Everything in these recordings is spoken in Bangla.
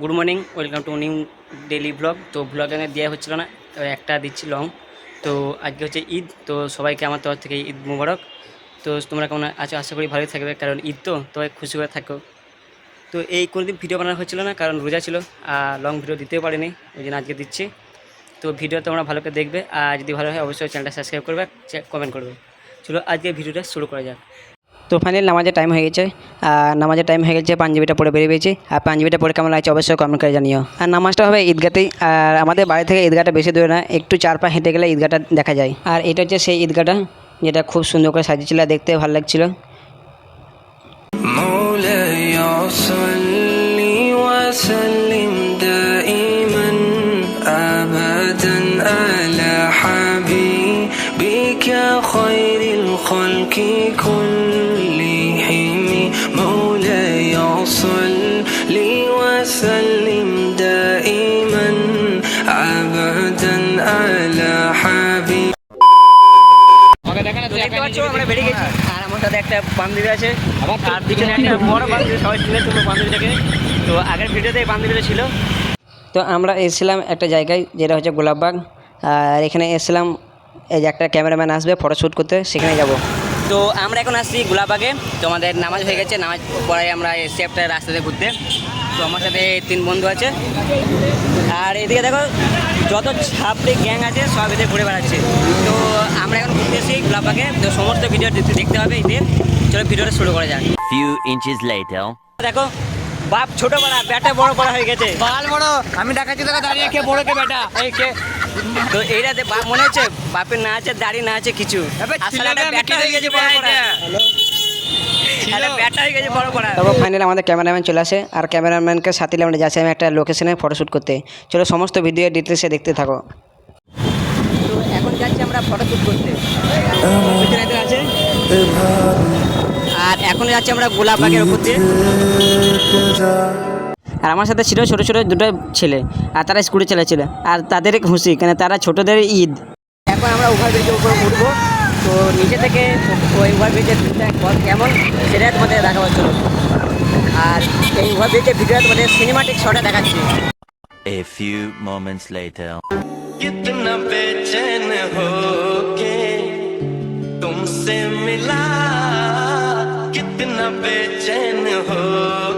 Good morning, welcome to new daily blog. তো ব্লগে দেওয়া হচ্ছিল না একটা দিচ্ছি লং তো আজকে হচ্ছে ঈদ, তো সবাইকে আমার তরফ থেকে ঈদ মুবারক। তো তোমরা কেমন আছো? আশা করি ভালোই থাকবে, কারণ ঈদ তো, সবাই খুশি করে থাকো। তো এই কোনোদিন ভিডিও বানানো হচ্ছিল না, কারণ রোজা ছিল, আর লং ভিডিও দিতেও পারিনি, ওই জন্য আজকে দিচ্ছি। তো ভিডিও তোমরা ভালো করে দেখবে, আর যদি ভালো হয়, অবশ্যই চ্যানেলটা সাবস্ক্রাইব করবে কমেন্ট করবে। চলো আজকে ভিডিওটা শুরু করা যাক। তো ফাইনাল নামাজের টাইম হয়ে গেছে। আর নামাজের টাইম হয়ে গেছে পাঞ্জাবিটা পড়ে বেরিয়ে পেয়েছি। আর পাঞ্জাবিটা পড়ে কেমন লাগছে অবশ্যই কমেন্ট করে জানিও। আর নামাজটা হবে ঈদগাতেই আর আমাদের বাড়ি থেকে ঈদগাটা বেশি দূরে না, একটু চার পা হেঁটে গেলে ঈদগাটা দেখা যায়। আর এটা হচ্ছে সেই ঈদগাটা, যেটা খুব সুন্দর করে সাজিয়েছিল দেখতে ভালো লাগছিল। صل وسلم دائما ابدا على حبيبك তো দেখতে পাচ্ছ আমরা বেরিয়ে গেছি আর আমার সাথে একটা বান্ধবী আছে আর পিছনে একটা বড় বান্ধবী সবাই চিনে তোমার বান্ধবীটাকে তো আগের ভিডিওতে এই বান্ধবীটা ছিল তো আমরা এসেছিলাম একটা জায়গায় যেটা হচ্ছে গোলাপবাগ আর এখানে এসেছিলাম এই যে একটা ক্যামেরাম্যান আসবে ফটোশ্যুট করতে সেখানে যাব তো আমরা এখন আসছি গোলাপবাগে তো আমাদের নামাজ হয়ে গেছে নামাজ পড়ায় আমরা এসছি একটা রাস্তাতে ঘুরতে। তো আমার সাথে তিন বন্ধু আছে। আর এদিকে দেখো যত ছাপড়ে গ্যাং আছে সব এদের ঘুরে বেড়াচ্ছে। তো আমরা এখন ঘুরতে এসেছি গোলাপবাগে তো সমস্ত ভিডিও দেখতে হবে এদের। চলো ভিডিওটা শুরু করা যাক. দেখো বাপ ছোট বড়া ব্যাটা বড় বড় হয়ে গেছে। বাল বড় আমি দেখাচ্ছি তোকে দাঁড়িয়ে কে বড় কে বেটা। এই কে? তো এইটা বাপ মনে হচ্ছে বাপের না আছে দাড়ি না আছে কিছু। আসলে একটা ব্যাটা হয়ে গেছে বড় বড় ব্যাটা হয়ে গেছে বড় বড় তারপর ফাইনালি আমাদের ক্যামেরাম্যান চলে আসে আর ক্যামেরাম্যানকে সাথে নিয়ে আমরা যাচ্ছি আমি একটা লোকেশনে ফটোশ্যুট করতে। চলো সমস্ত ভিডিও ডিটেলসে দেখতে থাকো। তো এখন যাচ্ছি আমরা ফটোশ্যুট করতে। আছে? এখন যাচ্ছি আমরা গোলাপ বাগের উপর দিয়ে আর আমার সাথে ছিল ছোটো ছোটো দুটো ছেলে আর তারা স্কুলে চালাচ্ছিল আর তাদের খুশি কেন তারা ছোটোদের ঈদ এখন আমরা ওভার ব্রিজের উপর উঠবো তো নিচে থেকে ওই ওভার ব্রিজের ভিউটা কত- কেমন সেটা তোমাদের দেখাবো চলো আর এই ওভার ব্রিজের ভিডিওটা তোমাদের সিনেমাটিক শটে দেখাচ্ছি A few moments later. कितना बेचैन हो के तुमसे मिला कितना बेचैन हो।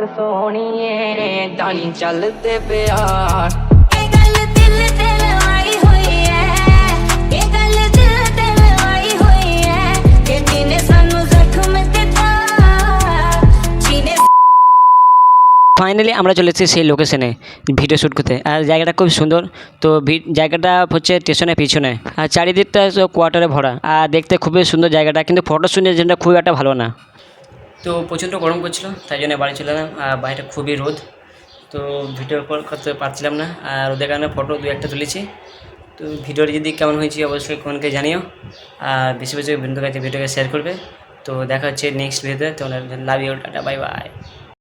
ਪਿਆਰ ਸੋਹਣੀਏ ਏਦਾਂ ਨਹੀਂ ਚੱਲਦੇ ਪਿਆਰ ਇਹ ਗੱਲ ਦਿਲ ਤੇ ਲਵਾਈ ਹੋਈ ਐ ਇਹ ਗੱਲ ਦਿਲ ਤੇ ਲਵਾਈ ਹੋਈ ਐ ਕਿ ਜਿਹਨੇ ਸਾਨੂੰ ਜ਼ਖਮ ਦਿੱਤਾ ਜਿਹਨੇ ফাইনালি আমরা চলে এসেছি সেই লোকেশনে ভিডিও শ্যুট করতে আর জায়গাটা খুব সুন্দর তো ভি- জায়গাটা হচ্ছে স্টেশনের পিছনে আর চারিদিকটা সব কোয়ার্টারে ভরা আর দেখতে খুবই সুন্দর জায়গাটা কিন্তু ফটো শুনে জন্য খুব একটা ভালো না তো প্রচণ্ড গরম করছিল তাই জন্য বাড়ি চলে এলাম। আর বাইরে খুবই রোদ, তো ভিডিও কল করতে পারছিলাম না। আর রোদের কারণে ফটো দু একটা তুলেছি। তো ভিডিওটি যদি কেমন হয়েছে অবশ্যই কোনকে জানিও। আর বেশি বেশি বন্ধুর কাছে, ভিডিওকে শেয়ার করবে। তো দেখা হচ্ছে নেক্সট ভিডিওতে তোমরা love you tata bye bye